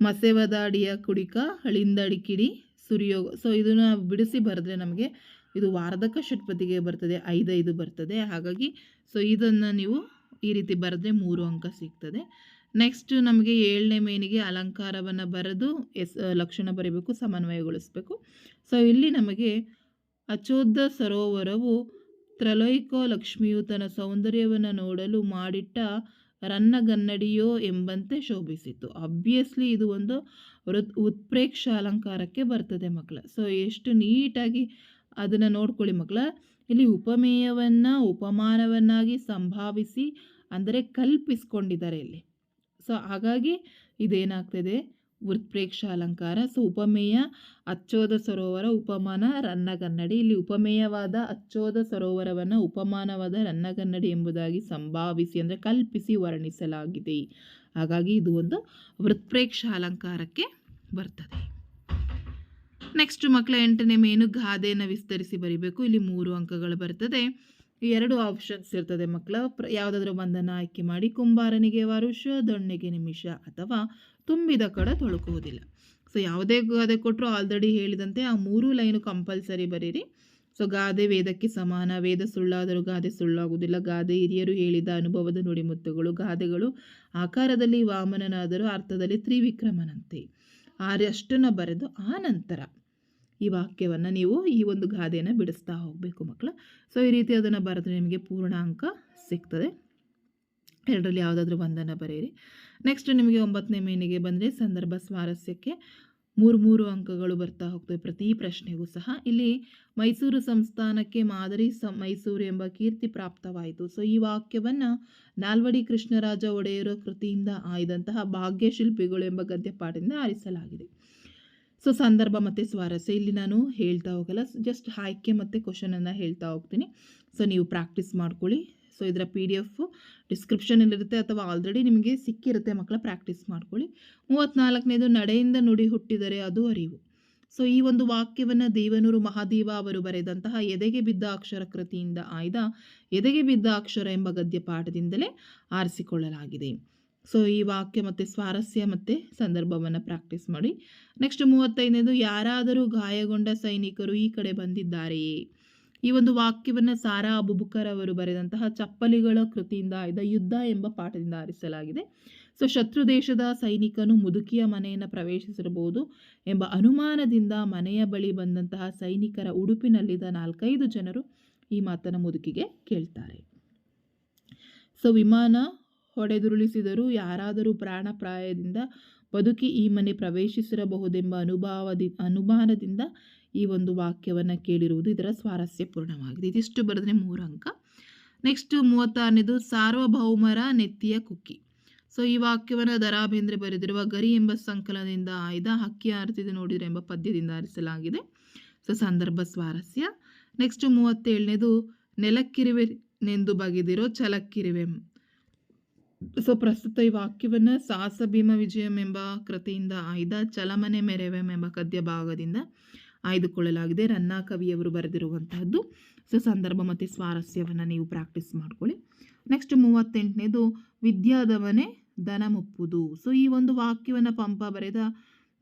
ಮಸೆವದಾಡಿಯ ಕುಡಿಕ ಹಳಿಂದಡಿ ಕಿಡಿ ಸುರಿಯೋಗ. ಸೊ ಇದನ್ನು ಬಿಡಿಸಿ ಬರೆದ್ರೆ ನಮಗೆ ಇದು ವಾರ್ಧಕ ಷಟ್ಪದಿಗೆ ಬರ್ತದೆ, ಐದೈದು ಬರ್ತದೆ. ಹಾಗಾಗಿ ಸೊ ಇದನ್ನು ನೀವು ಈ ರೀತಿ ಬರೆದ್ರೆ ಮೂರು ಅಂಕ ಸಿಗ್ತದೆ. ನೆಕ್ಸ್ಟ್ ನಮಗೆ ಏಳನೇ ಮೇನಿಗೆ ಅಲಂಕಾರವನ್ನು ಬರೆದು ಎಸ್ ಲಕ್ಷಣ ಬರೀಬೇಕು, ಸಮನ್ವಯಗೊಳಿಸಬೇಕು. ಸೊ ಇಲ್ಲಿ ನಮಗೆ ಅಚೋದ್ಧ ಸರೋವರವು ತ್ರಲೋಯಿಕೋ ಲಕ್ಷ್ಮಿಯು ತನ್ನ ಸೌಂದರ್ಯವನ್ನು ನೋಡಲು ಮಾಡಿಟ್ಟ ರನ್ನಗನ್ನಡಿಯೋ ಎಂಬಂತೆ ಶೋಭಿಸಿತು ಅಬ್ವಿಯಸ್ಲಿ ಇದು ಒಂದು ವೃತ್, ಉತ್ಪ್ರೇಕ್ಷ ಅಲಂಕಾರಕ್ಕೆ ಬರ್ತದೆ ಮಕ್ಕಳ ಸೊ ಎಷ್ಟು ನೀಟಾಗಿ ಅದನ್ನು ನೋಡ್ಕೊಳ್ಳಿ ಮಕ್ಕಳ ಇಲ್ಲಿ ಉಪಮೇಯವನ್ನು, ಉಪಮಾನವನ್ನಾಗಿ ಸಂಭಾವಿಸಿ, ಅಂದರೆ ಕಲ್ಪಿಸ್ಕೊಂಡಿದ್ದಾರೆ ಇಲ್ಲಿ. ಸೊ ಹಾಗಾಗಿ ಇದೇನಾಗ್ತದೆ? ವೃತ್ಪ್ರೇಕ್ಷ ಅಲಂಕಾರ ಸೊ ಉಪಮೇಯ, ಅಚ್ಚೋದ ಸರೋವರ, ಉಪಮಾನ, ರನ್ನಗನ್ನಡಿ. ಇಲ್ಲಿ ಉಪಮೇಯವಾದ, ಅಚ್ಚೋದ ಸರೋವರವನ್ನು, ಉಪಮಾನವಾದ, ರನ್ನಗನ್ನಡಿ ಎಂಬುದಾಗಿ ಸಂಭಾವಿಸಿ, ಅಂದರೆ ಕಲ್ಪಿಸಿ, ವರ್ಣಿಸಲಾಗಿದೆ. ಹಾಗಾಗಿ ಇದು ಒಂದು ವೃತ್ಪ್ರೇಕ್ಷ ಅಲಂಕಾರಕ್ಕೆ ಬರ್ತದೆ. ನೆಕ್ಸ್ಟ್ ಮಕ್ಕಳ ಎಂಟನೇ ಮೇನು ಗಾದೆಯನ್ನು ವಿಸ್ತರಿಸಿ ಬರಿಬೇಕು. ಇಲ್ಲಿ ಮೂರು ಅಂಕಗಳು ಬರ್ತದೆ. ಎರಡು ಆಪ್ಷನ್ಸ್ ಇರ್ತದೆ ಮಕ್ಕಳ. ಪ್ರ ಯಾವುದಾದ್ರೂ ಒಂದನ್ನು ಆಯ್ಕೆ ಮಾಡಿ. ಕುಂಬಾರನಿಗೆ ವರುಷ, ದೊಣ್ಣೆಗೆ ನಿಮಿಷ ಅಥವಾ ತುಂಬಿದ ಕಡ ತೊಳಕುವುದಿಲ್ಲ. ಸೊ ಯಾವುದೇ ಗಾದೆ ಕೊಟ್ಟರು ಆಲ್ರೆಡಿ ಹೇಳಿದಂತೆ ಆ ಮೂರು ಲೈನು ಕಂಪಲ್ಸರಿ ಬರೀರಿ. ಸೊ ಗಾದೆ ವೇದಕ್ಕೆ ಸಮಾನ. ವೇದ ಸುಳ್ಳಾದರೂ ಗಾದೆ ಸುಳ್ಳಾಗುವುದಿಲ್ಲ. ಗಾದೆ ಹಿರಿಯರು ಹೇಳಿದ ಅನುಭವದ ನುಡಿಮುತ್ತುಗಳು, ಗಾದೆಗಳು ಆಕಾರದಲ್ಲಿ ವಾಮನನಾದರೂ ಅರ್ಥದಲ್ಲಿ ತ್ರಿವಿಕ್ರಮನಂತೆ. ಆರ್ಯಷ್ಟನ್ನು ಬರೆದು ಆ ನಂತರ ಈ ವಾಕ್ಯವನ್ನು ನೀವು ಈ ಒಂದು ಗಾದೆಯನ್ನು ಬಿಡಿಸ್ತಾ ಹೋಗಬೇಕು ಮಕ್ಕಳು. ಸೊ ಈ ರೀತಿ ಅದನ್ನು ಬರೆದ್ರೆ ನಿಮಗೆ ಪೂರ್ಣಾಂಕ ಸಿಗ್ತದೆ. ಎರಡರಲ್ಲಿ ಯಾವುದಾದ್ರೂ ಒಂದನ್ನು ಬರೆಯಿರಿ. ನೆಕ್ಸ್ಟ್ ನಿಮಗೆ ಒಂಬತ್ತನೇ ಮೇನಿಗೆ ಬಂದರೆ ಸಂದರ್ಭ ಸ್ವಾರಸ್ಯಕ್ಕೆ ಮೂರು ಮೂರು ಅಂಕಗಳು ಬರ್ತಾ ಹೋಗ್ತವೆ ಪ್ರತಿ ಪ್ರಶ್ನೆಗೂ ಸಹ. ಇಲ್ಲಿ ಮೈಸೂರು ಸಂಸ್ಥಾನಕ್ಕೆ ಮಾದರಿ ಸ ಮೈಸೂರು ಎಂಬ ಕೀರ್ತಿ ಪ್ರಾಪ್ತವಾಯಿತು. ಸೊ ಈ ವಾಕ್ಯವನ್ನು ನಾಲ್ವಡಿ ಕೃಷ್ಣರಾಜ ಒಡೆಯರ ಕೃತಿಯಿಂದ ಆಯ್ದಂತಹ ಭಾಗ್ಯಶಿಲ್ಪಿಗಳು ಎಂಬ ಗದ್ಯಪಾಠದಿಂದ ಆರಿಸಲಾಗಿದೆ. ಸೊ ಸಂದರ್ಭ ಮತ್ತು ಸ್ವಾರಸ್ಯ. ಇಲ್ಲಿ ನಾನು ಹೇಳ್ತಾ ಹೋಗಲ್ಲ. ಜಸ್ಟ್ ಆಯ್ಕೆ ಮತ್ತು ಕ್ವಶನನ್ನು ಹೇಳ್ತಾ ಹೋಗ್ತೀನಿ. ಸೊ ನೀವು ಪ್ರಾಕ್ಟೀಸ್ ಮಾಡ್ಕೊಳ್ಳಿ. ಸೊ ಇದರ ಪಿ ಡಿ ಎಫ್ ಡಿಸ್ಕ್ರಿಪ್ಷನಲ್ಲಿರುತ್ತೆ ಅಥವಾ ಆಲ್ರೆಡಿ ನಿಮಗೆ ಸಿಕ್ಕಿರುತ್ತೆ ಮಕ್ಕಳ ಪ್ರಾಕ್ಟೀಸ್ ಮಾಡ್ಕೊಳ್ಳಿ. ಮೂವತ್ತ್ನಾಲ್ಕನೇದು ನಡೆಯಿಂದ ನುಡಿ ಹುಟ್ಟಿದರೆ ಅದು ಅರಿವು. ಸೊ ಈ ಒಂದು ವಾಕ್ಯವನ್ನು ದೇವನೂರು ಮಹಾದೇವ ಅವರು ಬರೆದಂತಹ ಎದೆಗೆ ಬಿದ್ದ ಅಕ್ಷರ ಕೃತಿಯಿಂದ ಆಯ್ದ ಎದೆಗೆ ಬಿದ್ದ ಅಕ್ಷರ ಎಂಬ ಗದ್ಯ ಪಾಠದಿಂದಲೇ ಆರಿಸಿಕೊಳ್ಳಲಾಗಿದೆ. ಸೊ ಈ ವಾಕ್ಯ ಮತ್ತು ಸ್ವಾರಸ್ಯ ಮತ್ತು ಸಂದರ್ಭವನ್ನು ಪ್ರಾಕ್ಟೀಸ್ ಮಾಡಿ. ನೆಕ್ಸ್ಟ್ ಮೂವತ್ತೈದನೇದು, ಯಾರಾದರೂ ಗಾಯಗೊಂಡ ಸೈನಿಕರು ಈ ಕಡೆ ಬಂದಿದ್ದಾರೆಯೇ? ಈ ಒಂದು ವಾಕ್ಯವನ್ನು ಸಾರಾ ಅಬುಬುಕರ್ ಅವರು ಬರೆದಂತಹ ಚಪ್ಪಲಿಗಳ ಕೃತಿಯಿಂದ ಆಯ್ದ ಯುದ್ಧ ಎಂಬ ಪಾಠದಿಂದ ಆರಿಸಲಾಗಿದೆ. ಸೊ ಶತ್ರು ದೇಶದ ಸೈನಿಕನು ಮುದುಕಿಯ ಮನೆಯನ್ನು ಪ್ರವೇಶಿಸಿರಬಹುದು ಎಂಬ ಅನುಮಾನದಿಂದ ಮನೆಯ ಬಳಿ ಬಂದಂತಹ ಸೈನಿಕರ ಉಡುಪಿನಲ್ಲಿದ್ದ ನಾಲ್ಕೈದು ಜನರು ಈ ಮಾತನ್ನು ಮುದುಕಿಗೆ ಕೇಳ್ತಾರೆ. ಸೊ ವಿಮಾನ ಹೊಡೆದುರುಳಿಸಿದರೂ ಯಾರಾದರೂ ಪ್ರಾಣಪ್ರಾಯದಿಂದ ಬದುಕಿ ಈ ಮನೆ ಪ್ರವೇಶಿಸಿರಬಹುದೆಂಬ ಅನುಭಾವದಿ, ಅನುಮಾನದಿಂದ ಈ ಒಂದು ವಾಕ್ಯವನ್ನು ಕೇಳಿರುವುದು ಇದರ ಸ್ವಾರಸ್ಯಪೂರ್ಣವಾಗಿದೆ. ಇದಿಷ್ಟು ಬರೆದ್ರೆ ಮೂರು ಅಂಕ. ನೆಕ್ಸ್ಟು ಮೂವತ್ತಾರನೇದು, ಸಾರ್ವಭೌಮರ ನೆತ್ತಿಯ ಕುಕ್ಕಿ. ಸೊ ಈ ವಾಕ್ಯವನ್ನು ದರಾಬೇಂದ್ರೆ ಬರೆದಿರುವ ಗರಿ ಎಂಬ ಸಂಕಲನದಿಂದ ಆಯ್ದ ಹಕ್ಕಿ ಆರತಿದೆ ನೋಡಿದರೆ ಎಂಬ ಪದ್ಯದಿಂದ ಆರಿಸಲಾಗಿದೆ. ಸೊ ಸಂದರ್ಭ ಸ್ವಾರಸ್ಯ. ನೆಕ್ಸ್ಟ್ ಮೂವತ್ತೇಳನೇದು ನೆಲಕ್ಕಿರುವೆನೆಂದು ಬಗೆದಿರೋ ಛಲಕ್ಕಿರುವೆ ಸೊ ಪ್ರಸ್ತುತ ಈ ವಾಕ್ಯವನ್ನು ಸಾಹಸ ಭೀಮ ವಿಜಯಂ ಎಂಬ ಕೃತಿಯಿಂದ ಆಯ್ದ ಚಲಮನೆ ಮೆರೆವೆಂ ಎಂಬ ಗದ್ಯ ಭಾಗದಿಂದ ಆಯ್ದುಕೊಳ್ಳಲಾಗಿದೆ. ರನ್ನಾ ಕವಿಯವರು ಬರೆದಿರುವಂತಹದ್ದು. ಸೊ ಸಂದರ್ಭ ಮತ್ತು ಸ್ವಾರಸ್ಯವನ್ನು ನೀವು ಪ್ರಾಕ್ಟೀಸ್ ಮಾಡ್ಕೊಳ್ಳಿ. ನೆಕ್ಸ್ಟ್ ಮೂವತ್ತೆಂಟನೇದು ವಿದ್ಯಾದವನೇ ದನ ಮುಪ್ಪುದು ಸೊ ಈ ಒಂದು ವಾಕ್ಯವನ್ನು ಪಂಪ ಬರೆದ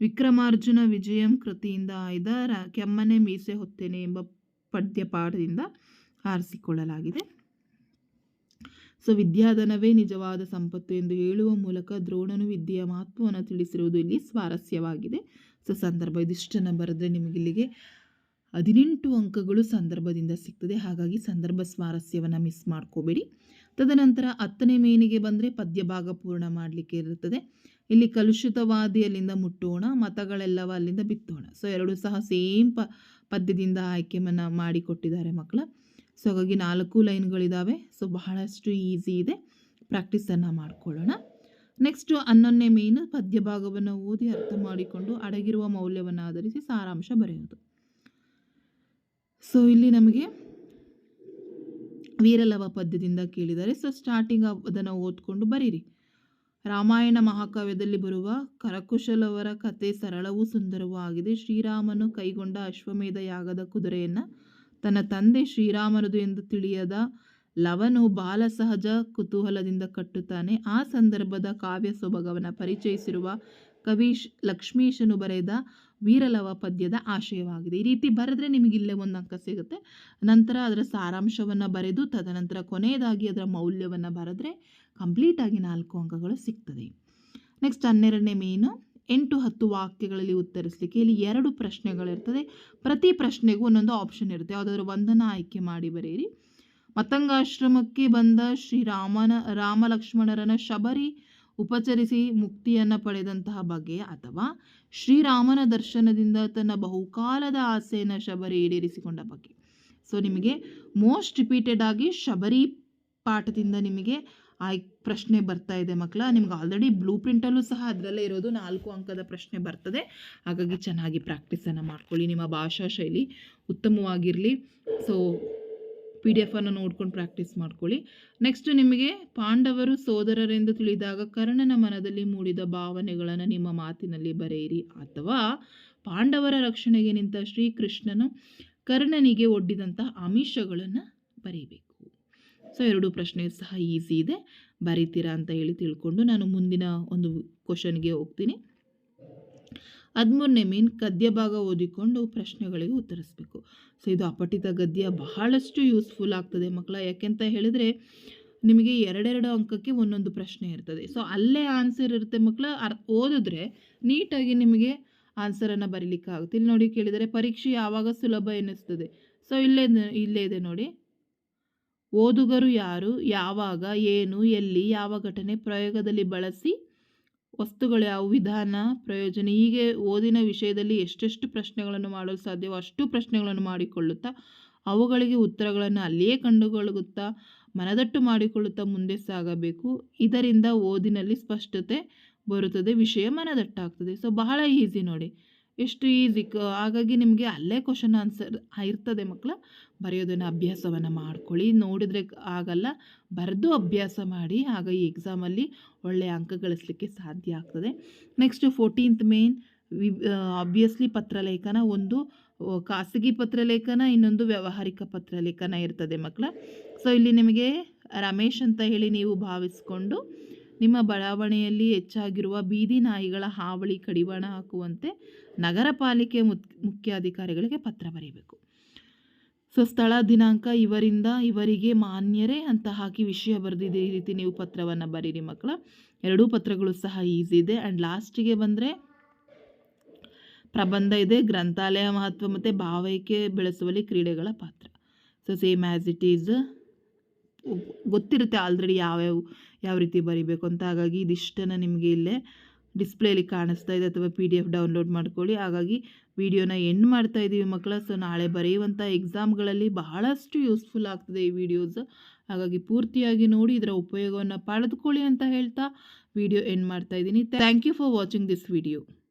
ವಿಕ್ರಮಾರ್ಜುನ ವಿಜಯಂ ಕೃತಿಯಿಂದ ಆಯ್ದ ಕೆಮ್ಮನೆ ಮೀಸೆ ಹೊತ್ತೇನೆ ಎಂಬ ಪದ್ಯಪಾಠದಿಂದ ಆರಿಸಿಕೊಳ್ಳಲಾಗಿದೆ. ಸೊ ವಿದ್ಯಾಧನವೇ ನಿಜವಾದ ಸಂಪತ್ತು ಎಂದು ಹೇಳುವ ಮೂಲಕ ದ್ರೋಣನು ವಿದ್ಯೆಯ ಮಹತ್ವವನ್ನು ತಿಳಿಸಿರುವುದು ಇಲ್ಲಿ ಸ್ವಾರಸ್ಯವಾಗಿದೆ. ಸೊ, ಸಂದರ್ಭ ಇದಿಷ್ಟನ್ನು ಬರೆದ್ರೆ ನಿಮಗೆ ಇಲ್ಲಿಗೆ ಹದಿನೆಂಟು ಅಂಕಗಳು ಸಂದರ್ಭದಿಂದ ಸಿಗ್ತದೆ. ಹಾಗಾಗಿ ಸಂದರ್ಭ ಸ್ವಾರಸ್ಯವನ್ನು ಮಿಸ್ ಮಾಡ್ಕೋಬೇಡಿ. ತದನಂತರ ಹತ್ತನೇ ಮೇನಿಗೆ ಬಂದರೆ ಪದ್ಯಭಾಗ ಪೂರ್ಣ ಮಾಡಲಿಕ್ಕೆ ಇರುತ್ತದೆ. ಇಲ್ಲಿ ಕಲುಷಿತವಾದಿ ಅಲ್ಲಿಂದ ಮುಟ್ಟೋಣ, ಮತಗಳೆಲ್ಲವ ಅಲ್ಲಿಂದ ಬಿತ್ತೋಣ. ಸೊ, ಎರಡು ಸಹ ಸೇಮ್ ಪ, ಪದ್ಯದಿಂದ ಆಯ್ಕೆಯನ್ನು ಮಾಡಿಕೊಟ್ಟಿದ್ದಾರೆ ಮಕ್ಕಳ. ಸೊ ಹಾಗಾಗಿ ನಾಲ್ಕು ಲೈನ್ಗಳಿದ್ದಾವೆ ಸೊ ಬಹಳಷ್ಟು ಈಸಿ ಇದೆ. ಪ್ರಾಕ್ಟೀಸನ್ನು ಮಾಡಿಕೊಳ್ಳೋಣ. ನೆಕ್ಸ್ಟು ಹನ್ನೊಂದನೇ ಮೇನ್ ಪದ್ಯ ಭಾಗವನ್ನು ಓದಿ ಅರ್ಥ ಮಾಡಿಕೊಂಡು ಅಡಗಿರುವ ಮೌಲ್ಯವನ್ನು ಆಧರಿಸಿ ಸಾರಾಂಶ ಬರೆಯೋದು ಸೊ ಇಲ್ಲಿ ನಮಗೆ ವೀರಲವ ಪದ್ಯದಿಂದ ಕೇಳಿದರೆ ಸೊ ಸ್ಟಾರ್ಟಿಂಗ್ ಅದನ್ನು ಓದ್ಕೊಂಡು ಬರೀರಿ. ರಾಮಾಯಣ ಮಹಾಕಾವ್ಯದಲ್ಲಿ ಬರುವ ಕರಕುಶಲವರ ಕತೆ ಸರಳವೂ ಸುಂದರವೂ ಆಗಿದೆ. ಶ್ರೀರಾಮನು ಕೈಗೊಂಡ ಅಶ್ವಮೇಧ ಯಾಗದ ಕುದುರೆಯನ್ನು ತನ್ನ ತಂದೆ ಶ್ರೀರಾಮನದು ಎಂದು ತಿಳಿಯದ ಲವನು ಬಾಲ ಸಹಜ ಕುತೂಹಲದಿಂದ ಕಟ್ಟುತ್ತಾನೆ. ಆ ಸಂದರ್ಭದ ಕಾವ್ಯ ಸೊಬಗವನ್ನು ಪರಿಚಯಿಸಿರುವ ಕವೀಶ್ ಲಕ್ಷ್ಮೀಶನು ಬರೆದ ವೀರಲವ ಪದ್ಯದ ಆಶಯವಾಗಿದೆ. ಈ ರೀತಿ ಬರೆದ್ರೆ ನಿಮಗೆ ಇಲ್ಲೇ ಒಂದು ಅಂಕ ಸಿಗುತ್ತೆ. ನಂತರ ಅದರ ಸಾರಾಂಶವನ್ನು ಬರೆದು ತದನಂತರ ಕೊನೆಯದಾಗಿ ಅದರ ಮೌಲ್ಯವನ್ನು ಬರೆದ್ರೆ ಕಂಪ್ಲೀಟಾಗಿ ನಾಲ್ಕು ಅಂಕಗಳು ಸಿಗ್ತದೆ. ನೆಕ್ಸ್ಟ್ ಹನ್ನೆರಡನೇ ಮೇನು. ಎಂಟು ಹತ್ತು ವಾಕ್ಯಗಳಲ್ಲಿ ಉತ್ತರಿಸಲಿಕ್ಕೆ ಇಲ್ಲಿ ಎರಡು ಪ್ರಶ್ನೆಗಳಿರ್ತದೆ. ಪ್ರತಿ ಪ್ರಶ್ನೆಗೂ ಒಂದೊಂದು ಆಪ್ಷನ್ ಇರುತ್ತೆ. ಯಾವುದಾದ್ರೂ ಒಂದನ್ನು ಆಯ್ಕೆ ಮಾಡಿ ಬರೆಯಿರಿ. ಮತಂಗಾಶ್ರಮಕ್ಕೆ ಬಂದ ಶ್ರೀರಾಮನ ರಾಮ ಲಕ್ಷ್ಮಣರನ ಶಬರಿ, ಉಪಚರಿಸಿ ಮುಕ್ತಿಯನ್ನು ಪಡೆದಂತಹ ಬಗೆ ಅಥವಾ ಶ್ರೀರಾಮನ ದರ್ಶನದಿಂದ ತನ್ನ ಬಹುಕಾಲದ ಆಸೆಯನ್ನು ಶಬರಿ ಈಡೇರಿಸಿಕೊಂಡ ಬಗ್ಗೆ ಸೊ ನಿಮಗೆ ಮೋಸ್ಟ್ ರಿಪೀಟೆಡ್ ಆಗಿ ಶಬರಿ ಪಾಠದಿಂದ ನಿಮಗೆ ಆಯ್ ಪ್ರಶ್ನೆ ಬರ್ತಾ ಇದೆ ಮಕ್ಕಳ. ನಿಮ್ಗೆ ಆಲ್ರೆಡಿ ಬ್ಲೂ ಪ್ರಿಂಟಲ್ಲೂ ಸಹ ಅದರಲ್ಲೇ ಇರೋದು ನಾಲ್ಕು ಅಂಕದ ಪ್ರಶ್ನೆ ಬರ್ತದೆ. ಹಾಗಾಗಿ ಚೆನ್ನಾಗಿ ಪ್ರಾಕ್ಟೀಸನ್ನು ಮಾಡ್ಕೊಳ್ಳಿ. ನಿಮ್ಮ ಭಾಷಾ ಶೈಲಿ ಉತ್ತಮವಾಗಿರಲಿ. ಸೊ ಪಿ ಡಿ ಎಫನ್ನು ನೋಡ್ಕೊಂಡು ಪ್ರಾಕ್ಟೀಸ್ ಮಾಡ್ಕೊಳ್ಳಿ. ನೆಕ್ಸ್ಟ್ ನಿಮಗೆ ಪಾಂಡವರು ಸೋದರರೆಂದು ತಿಳಿದಾಗ ಕರ್ಣನ ಮನದಲ್ಲಿ ಮೂಡಿದ ಭಾವನೆಗಳನ್ನು ನಿಮ್ಮ ಮಾತಿನಲ್ಲಿ ಬರೆಯಿರಿ ಅಥವಾ ಪಾಂಡವರ ರಕ್ಷಣೆಗೆ ನಿಂತ ಶ್ರೀಕೃಷ್ಣನು ಕರ್ಣನಿಗೆ ಒಡ್ಡಿದಂಥ ಆಮಿಷಗಳನ್ನು ಬರೀಬೇಕು ಸೊ, ಎರಡು ಪ್ರಶ್ನೆ ಸಹ ಈಸಿ ಇದೆ. ಬರೀತೀರಾ ಅಂತ ಹೇಳಿ ತಿಳ್ಕೊಂಡು ನಾನು ಮುಂದಿನ ಒಂದು ಕ್ವಶನ್ಗೆ ಹೋಗ್ತೀನಿ. ಹದಿಮೂರನೇ ಮೀನ್ ಗದ್ಯ ಭಾಗ ಓದಿಕೊಂಡು ಪ್ರಶ್ನೆಗಳಿಗೆ ಉತ್ತರಿಸಬೇಕು. ಸೊ, ಇದು ಅಪಠಿತ ಗದ್ಯ, ಬಹಳಷ್ಟು ಯೂಸ್ಫುಲ್ ಆಗ್ತದೆ ಮಕ್ಕಳ. ಯಾಕೆಂತ ಹೇಳಿದರೆ, ನಿಮಗೆ ಎರಡೆರಡು ಅಂಕಕ್ಕೆ ಒಂದೊಂದು ಪ್ರಶ್ನೆ ಇರ್ತದೆ. ಸೊ, ಅಲ್ಲೇ ಆನ್ಸರ್ ಇರುತ್ತೆ ಮಕ್ಕಳ. ಅರ್, ಓದಿದ್ರೆ ನೀಟಾಗಿ ನಿಮಗೆ ಆನ್ಸರನ್ನು ಬರೀಲಿಕ್ಕಾಗುತ್ತೆ. ಇಲ್ಲಿ ನೋಡಿ ಕೇಳಿದರೆ, ಪರೀಕ್ಷೆ ಯಾವಾಗ ಸುಲಭ ಎನಿಸ್ತದೆ ಸೊ ಇಲ್ಲೇ ಇಲ್ಲೇ ಇದೆ ನೋಡಿ. ಓದುಗರು ಯಾರು, ಯಾವಾಗ, ಏನು, ಎಲ್ಲಿ, ಯಾವ ಘಟನೆ ಪ್ರಯೋಗದಲ್ಲಿ ಬಳಸಿ, ವಸ್ತುಗಳು ಯಾವ ವಿಧಾನ, ಪ್ರಯೋಜನ, ಹೀಗೆ ಓದಿನ ವಿಷಯದಲ್ಲಿ ಎಷ್ಟೆಷ್ಟು ಪ್ರಶ್ನೆಗಳನ್ನು ಮಾಡಲು ಸಾಧ್ಯವೋ ಅಷ್ಟು ಪ್ರಶ್ನೆಗಳನ್ನು ಮಾಡಿಕೊಳ್ಳುತ್ತಾ, ಅವುಗಳಿಗೆ ಉತ್ತರಗಳನ್ನು ಅಲ್ಲಿಯೇ ಕಂಡುಕೊಳ್ಳುತ್ತಾ, ಮನದಟ್ಟು ಮಾಡಿಕೊಳ್ಳುತ್ತಾ ಮುಂದೆ ಸಾಗಬೇಕು. ಇದರಿಂದ ಓದಿನಲ್ಲಿ ಸ್ಪಷ್ಟತೆ ಬರುತ್ತದೆ, ವಿಷಯ ಮನದಟ್ಟಾಗ್ತದೆ. ಸೊ ಬಹಳ ಈಸಿ ನೋಡಿ. ಎಷ್ಟು ಈಸಿ ಹಾಗಾಗಿ ನಿಮಗೆ ಅಲ್ಲೇ ಕ್ವಶನ್ ಆನ್ಸರ್ ಇರ್ತದೆ ಮಕ್ಕಳ ಬರೆಯೋದನ್ನು ಅಭ್ಯಾಸವನ್ನು ಮಾಡ್ಕೊಳ್ಳಿ. ನೋಡಿದರೆ ಆಗಲ್ಲ, ಬರೆದು ಅಭ್ಯಾಸ ಮಾಡಿ, ಆಗ ಈ ಎಕ್ಸಾಮಲ್ಲಿ ಒಳ್ಳೆಯ ಅಂಕ ಗಳಿಸ್ಲಿಕ್ಕೆ ಸಾಧ್ಯ ಆಗ್ತದೆ. Next fourteenth main we obviously ಪತ್ರಲೇಖನ. ಒಂದು ಖಾಸಗಿ ಪತ್ರಲೇಖನ, ಇನ್ನೊಂದು ವ್ಯಾವಹಾರಿಕ ಪತ್ರಲೇಖನ ಇರ್ತದೆ ಮಕ್ಕಳ ಸೊ ಇಲ್ಲಿ ನಿಮಗೆ ರಮೇಶ್ ಅಂತ ಹೇಳಿ ನೀವು ಭಾವಿಸ್ಕೊಂಡು ನಿಮ್ಮ ಬಡಾವಣೆಯಲ್ಲಿ ಹೆಚ್ಚಾಗಿರುವ ಬೀದಿ ನಾಯಿಗಳ ಹಾವಳಿ ಕಡಿವಾಣ ಹಾಕುವಂತೆ ನಗರ ಪಾಲಿಕೆ ಮುಖ್ಯಾಧಿಕಾರಿಗಳಿಗೆ ಪತ್ರ ಬರೀಬೇಕು. ಸೊ, ಸ್ಥಳ ದಿನಾಂಕ ಇವರಿಂದ ಇವರಿಗೆ ಮಾನ್ಯರೇ ಅಂತ ಹಾಕಿ ವಿಷಯ ಬರೆದಿದೆ ಈ ರೀತಿ ನೀವು ಪತ್ರವನ್ನು ಬರೀರಿ ಮಕ್ಕಳ. ಎರಡೂ ಪತ್ರಗಳು ಸಹ ಈಸಿ ಇದೆ. ಆ್ಯಂಡ್ ಲಾಸ್ಟಿಗೆ ಬಂದರೆ ಪ್ರಬಂಧ ಇದೆ. ಗ್ರಂಥಾಲಯ ಮಹತ್ವ ಮತ್ತು ಭಾವೈಕೆ ಬೆಳೆಸುವಲ್ಲಿ ಕ್ರೀಡೆಗಳ ಪಾತ್ರ. So, same as it is ಗೊತ್ತಿರುತ್ತೆ ಆಲ್ರೆಡಿ ಯಾವ್ಯಾವ ಯಾವ ರೀತಿ ಬರಿಬೇಕು ಅಂತ. ಹಾಗಾಗಿ ಇದಿಷ್ಟನ್ನು ನಿಮಗೆ ಇಲ್ಲೇ ಡಿಸ್ಪ್ಲೇಲಿ ಕಾಣಿಸ್ತಾ ಇದೆ ಅಥವಾ ಪಿ ಡಿ ಎಫ್ ಡೌನ್ಲೋಡ್ ಮಾಡ್ಕೊಳ್ಳಿ. ಹಾಗಾಗಿ ವಿಡಿಯೋನ ಎಂಡ್ ಮಾಡ್ತಾ ಇದ್ದೀವಿ ಮಕ್ಕಳ. ಸೊ, ನಾಳೆ ಬರೆಯುವಂಥ ಎಕ್ಸಾಮ್ಗಳಲ್ಲಿ ಬಹಳಷ್ಟು ಯೂಸ್ಫುಲ್ ಆಗ್ತದೆ ಈ ವಿಡಿಯೋಸ್. ಹಾಗಾಗಿ ಪೂರ್ತಿಯಾಗಿ ನೋಡಿ, ಇದರ ಉಪಯೋಗವನ್ನು ಪಡೆದುಕೊಳ್ಳಿ ಅಂತ ಹೇಳ್ತಾ ವಿಡಿಯೋ ಎಂಡ್ ಮಾಡ್ತಾ ಇದ್ದೀನಿ. Thank you for watching this video.